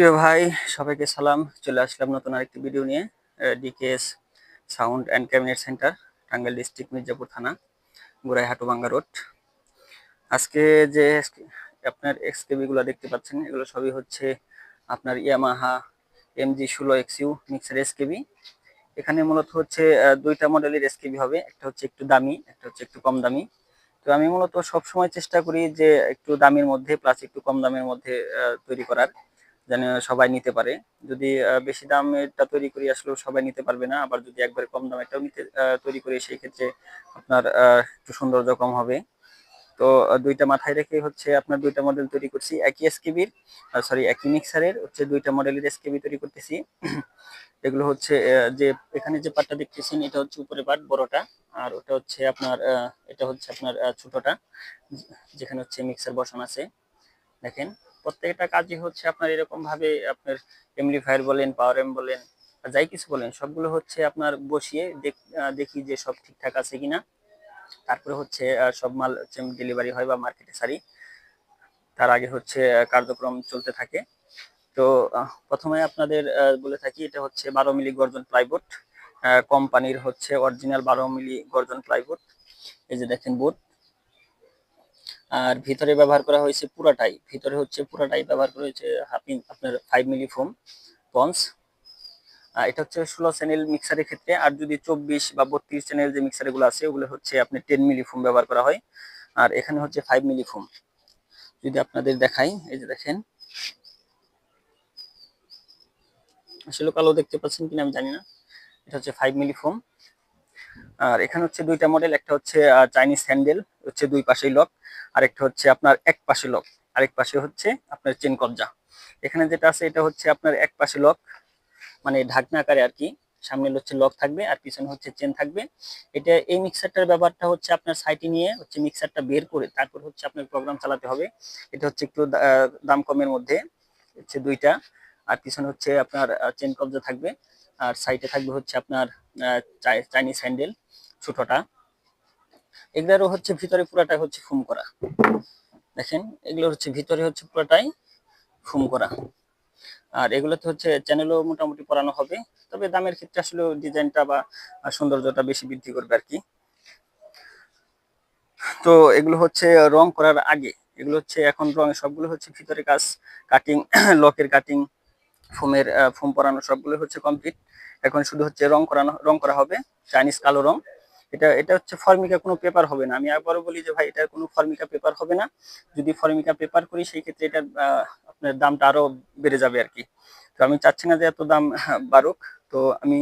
প্রিয় ভাই, সবাইকে সালাম। চলে আসলাম নতুন আরেকটি ভিডিও নিয়ে DKS sound and cabinet center Tangail district Mirzapur থানা, গোড়াইহাটু বাঙ্গা রোড আজকে যে আপনার এক্সকেবি গুলো দেখতে পাচ্ছেন, এগুলো সবই হচ্ছে আপনার ইয়ামাহা এমজি ষোলো এক্সইউ মিক্সার এসকেবি এখানে মূলত হচ্ছে দুইটা মডেলের এসকেবি হবে, একটা হচ্ছে একটু দামি, একটা হচ্ছে একটু কম দামি। তো আমি মূলত সবসময় চেষ্টা করি যে একটু দামের মধ্যে প্লাস একটু কম দামের মধ্যে তৈরি করার। যেন সবাই নিতে পারে। যদি বেশি দামেরটা তৈরি করি আসলেও সবাই নিতে পারবে না। আবার যদি একবারে কম দামেরটাও নিতে তৈরি করি সেই ক্ষেত্রে আপনার একটু সৌন্দর্য কম হবে। তো দুইটা মাথায় রেখে হচ্ছে আপনার দুইটা মডেল তৈরি করছি। একই এসকেবির সরি একই মিক্সারের হচ্ছে দুইটা মডেলের এসকেবি তৈরি করতেছি। এগুলো হচ্ছে যে, এখানে যে পাটটা দেখতেছেন, এটা হচ্ছে উপরে পাট বড়টা। আর ওটা হচ্ছে আপনার এটা হচ্ছে আপনার ছোটটা, যেখানে হচ্ছে মিক্সার বসানো আছে। দেখেন প্রত্যেকটা কাজই হচ্ছে আপনার এরকম ভাবে আপনার এমপ্লিফায়ার বলেন পাওয়ার এম বলেন যাই কিছু বলেন, সবগুলো হচ্ছে আপনার বসিয়ে দেখ- যে সব ঠিকঠাক আছে কিনা। তারপরে হচ্ছে সব মাল ডেলিভারি হয় বা মার্কেটে সারি তার আগে হচ্ছে কার্যক্রম চলতে থাকে। তো প্রথমে আপনাদের বলে থাকি, এটা হচ্ছে বারো মিলি গর্জন প্লাইবোর্ড কোম্পানির হচ্ছে অরিজিনাল বারো মিলি গর্জন প্লাইবোর্ড এই যে দেখেন বোর্ড আর ভিতরে ব্যবহার করা হয়েছে পুরাটাই। ভিতরে হচ্ছে পুরাটাই ব্যবহার করা হয়েছে আপনার ফাইভ মিলি ফোম পন্স এটা হচ্ছে ষোলো চ্যানেল মিক্সারের ক্ষেত্রে, আর যদি চব্বিশ বা বত্রিশ চ্যানেল যে মিক্সারগুলো আছে, ওগুলো হচ্ছে আপনি টেন মিলি ফোম ব্যবহার করা হয়। আর এখানে হচ্ছে ফাইভ মিলি ফোম যদি আপনাদের দেখাই, এই যে দেখেন। আসলে কালো দেখতে পাচ্ছেন কিনা আমি জানি না। এটা হচ্ছে ফাইভ মিলি ফোম আর এখানে হচ্ছে দুইটা মডেল একটা হচ্ছে চাইনিজ হ্যান্ডেল হচ্ছে দুই পাশেই লক আর একটা হচ্ছে আপনার এক পাশে লক আরেক পাশে হচ্ছে আপনার চেন কবজা। এখানে যেটা আছে, এটা হচ্ছে আপনার এক পাশে লক মানে ঢাকনা আকারে আর কি সামনে হচ্ছে লক থাকবে আর পিছনে হচ্ছে চেন থাকবে। এটা এই মিক্সারটার ব্যাপারটা হচ্ছে আপনার সাইটে নিয়ে হচ্ছে মিক্সারটা বের করে তারপর হচ্ছে আপনার প্রোগ্রাম চালাতে হবে। এটা হচ্ছে একটু দাম কমের মধ্যে, হচ্ছে দুইটা, আর পিছনে হচ্ছে আপনার চেন কবজা থাকবে। আর সাইডে থাকবে হচ্ছে আপনার চাইনিজ হ্যান্ডেল ছোটটা। এগুলোরও হচ্ছে ভিতরে পুরাটা হচ্ছে ফুম করা। দেখেন এগুলো হচ্ছে ভিতরে হচ্ছে পুরাটাই ফুম করা। আর এগুলোতে হচ্ছে চ্যানেলও মোটামুটি পড়ানো হবে, তবে দামের ক্ষেত্রে আসলে ডিজাইনটা বা সৌন্দর্যটা বেশি বৃদ্ধি করবে আর কি। তো এগুলো হচ্ছে রং করার আগে, এগুলো হচ্ছে এখন রং সবগুলো হচ্ছে ভিতরে কাজ কাটিং লকের কাটিং ফোমের ফোম পরানো সবগুলো হচ্ছে কমপ্লিট এখন শুধু হচ্ছে রং করানো, রং করা হবে চাইনিজ কালো রং। এটা এটা হচ্ছে ফর্মিকা কোনো পেপার হবে না। আমি আবারও বলি যে ভাই এটার কোনো ফর্মিকা পেপার হবে না। যদি ফর্মিকা পেপার করি, সেই ক্ষেত্রে এটার আপনার দামটা আরও বেড়ে যাবে আর কি। তো আমি চাচ্ছি না যে এত দাম বাড়ুক। তো আমি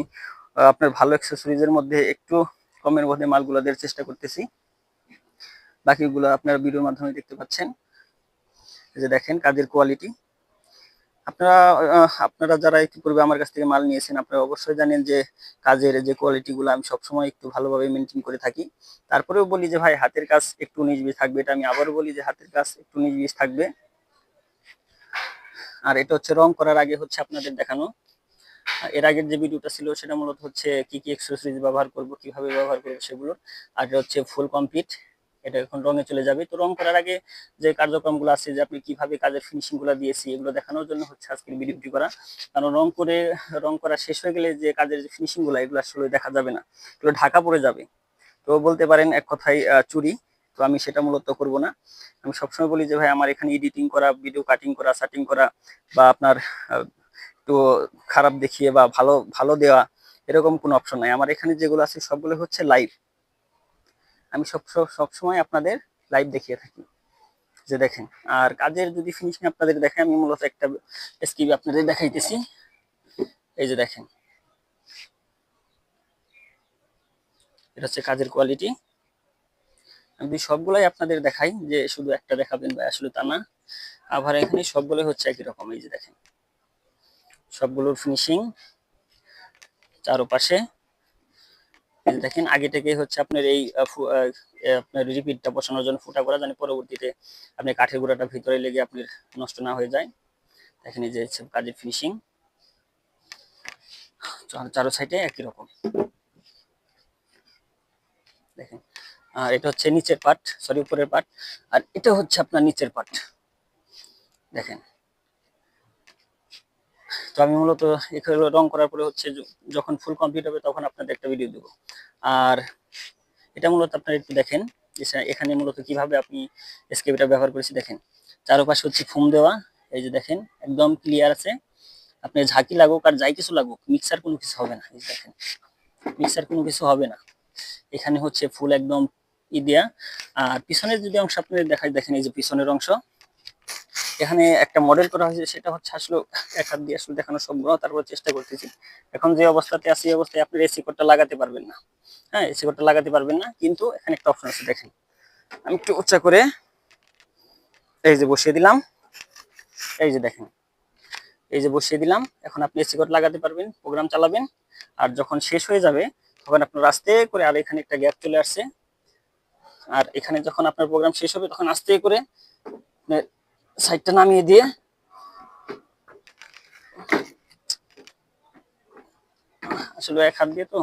আপনার ভালো অ্যাক্সেসরিজের মধ্যে একটু কমের মধ্যে মালগুলো দেওয়ার চেষ্টা করতেছি। বাকিগুলো আপনারা ভিডিওর মাধ্যমে দেখতে পাচ্ছেন। যে দেখেন, কাজের কোয়ালিটি আপনারা আপনারা যারা ইতিপূর্বে আমার কাছ থেকে মাল নিয়েছেন, আপনারা অবশ্যই জানেন যে কাজের যে কোয়ালিটি গুলো আমি সবসময় একটু ভালোভাবে মেনটেন করে থাকি। তারপরেও বলি যে, ভাই, হাতের কাজ একটু বিশ থাকবে। এটা আমি আবারও বলি যে, হাতের কাজ একটু বিশ থাকবে। আর এটা হচ্ছে রং করার আগে হচ্ছে আপনাদের দেখানো। এর আগের যে ভিডিওটা ছিল, সেটা মূলত হচ্ছে কি কি এক্সেসরিজ ব্যবহার করব, কীভাবে ব্যবহার করব সেগুলো আর এটা হচ্ছে ফুল কমপ্লিট এটা এখন রঙে চলে যাবে। তো রং করার আগে যে কার্যক্রমগুলো আছে, যে আপনি কীভাবে কাজের ফিনিশিংগুলো দিয়েছি, এগুলো দেখানোর জন্য হচ্ছে আজকের ভিডিওটি করা। কারণ রং করে রং করা শেষ হয়ে গেলে যে কাজের যে ফিনিশিংগুলো, এগুলো আসলে দেখা যাবে না। এগুলো ঢাকা পড়ে যাবে। তো বলতে পারেন এক কথায় চুরি। তো আমি সেটা মূলত করব না। আমি সবসময় বলি যে, ভাই, আমার এখানে এডিটিং করা ভিডিও কাটিং করা সেটিং করা বা আপনার একটু খারাপ দেখিয়ে বা ভালো ভালো দেওয়া, এরকম কোনো অপশন নাই। আমার এখানে যেগুলো আছে, সবগুলো হচ্ছে লাইভ আমি সব সব- সবসময় আপনাদের লাইভ দেখিয়ে থাকি। যে দেখেন, আর কাজের যদি ফিনিশিং আপনাদের দেখে, আমি মূলত একটা স্কিপ আপনাদের দেখাইতেছি। এই যে দেখেন। এটা হচ্ছে কাজের কোয়ালিটি আমি যদি সবগুলাই আপনাদের দেখাই, যে শুধু একটা দেখাবেন বা আসলে তা না, আবার এখানে সবগুলোই হচ্ছে একই রকম। এই যে দেখেন। সবগুলোর ফিনিশিং চারোপাশে দেখেন, আগে থেকেই হচ্ছে আপনার এই আপনার রিপিটটা বসানোর জন্য ফুটা করা জানি পরবর্তীতে আপনি কাঠের গুঁড়াটা ভিতরে লেগে আপনার নষ্ট না হয়ে যায়। দেখেন এই যে কাজের ফিনিশিং চারো সাইডে একই রকম। দেখেন, আর এটা হচ্ছে নিচের পার্ট সরি উপরের পার্ট আর এটা হচ্ছে আপনার নিচের পার্ট দেখেন তো আমি মূলত এখানে রং করার পরে হচ্ছে যখন ফুল কমপ্লিট হবে তখন আপনাদের একটা ভিডিও দেবো। আর এটা মূলত আপনারা একটু দেখেন এখানে মূলত কীভাবে আপনি এসকেপিটা ব্যবহার করেছি দেখেন। চারপাশে হচ্ছে ফুম দেওয়া, এই যে দেখেন, একদম ক্লিয়ার আছে। আপনি ঝাঁকি লাগুক আর যাই কিছু লাগুক মিক্সার কোনো কিছু হবে না, এই দেখেন। মিক্সার কোনো কিছু হবে না। এখানে হচ্ছে ফুল একদম ই দেয়া। আর পিছনের যদি অংশ আপনাদের দেখাই, দেখেন এই যে পিছনের অংশ। এখানে একটা মডেল করা হয়েছে সেটা হচ্ছে আসলে এক হাত দিয়ে আসলে দেখানো সম্ভব না, তারপর চেষ্টা করতেছি। এখন যে অবস্থাতে আছে এই অবস্থায় আপনি এসি কোডটা লাগাতে পারবেন না। হ্যাঁ এসি কোডটা লাগাতে পারবেন না কিন্তু এখানে একটা অপশন আছে দেখেন। আমি একটু উচ্চা করে এই যে বসিয়ে দিলাম। এই যে দেখেন এই যে বসিয়ে দিলাম। এখন আপনি এসি কোড লাগাতে পারবেন প্রোগ্রাম চালাবেন। আর যখন শেষ হয়ে যাবে তখন আপনার আস্তে করে আর এখানে একটা গ্যাপ চলে আসছে। আর এখানে যখন আপনার প্রোগ্রাম শেষ হবে তখন আস্তে করে সাইডটা নামিয়ে দিয়ে আসলে এক হাত দিয়ে তো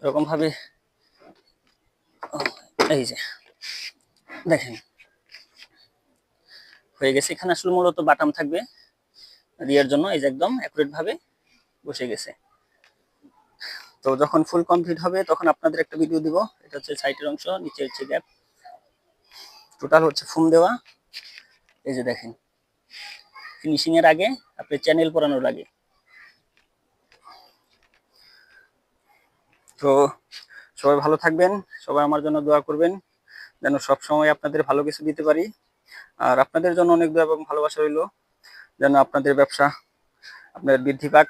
এরকম ভাবে এই যে, দেখেন। হয়ে গেছে। এখানে আসলে মূলত বাটাম থাকবে রিয়ার জন্য, এই যে একদম অ্যাকুরেট ভাবে বসে গেছে। তো যখন ফুল কমপ্লিট হবে, তখন আপনাদের একটা ভিডিও দিব। এটা হচ্ছে সাইটের অংশ নিচে হচ্ছে গ্যাপ টোটাল হচ্ছে ফুম দেওয়া। এই যে দেখেন। ফিনিশিং এর আগে আপনি চ্যানেল পরানোর আগে। তো সবাই ভালো থাকবেন, সবাই আমার জন্য দোয়া করবেন, যেন সব সময় আপনাদের ভালো কিছু দিতে পারি। আর আপনাদের জন্য অনেক দোয়া এবং ভালোবাসা রইল, যেন আপনাদের ব্যবসা আপনার বৃদ্ধি পাক।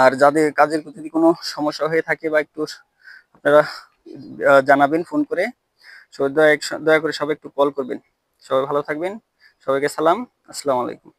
আর যাদের কাজের প্রতি কোনো সমস্যা হয়ে থাকে বা একটু আপনারা জানাবেন, ফোন করে। সবাই দয়া দয়া করে সবাই একটু কল করবেন। সবাই ভালো থাকবেন। সবাইকে সালাম। আসসালামু আলাইকুম।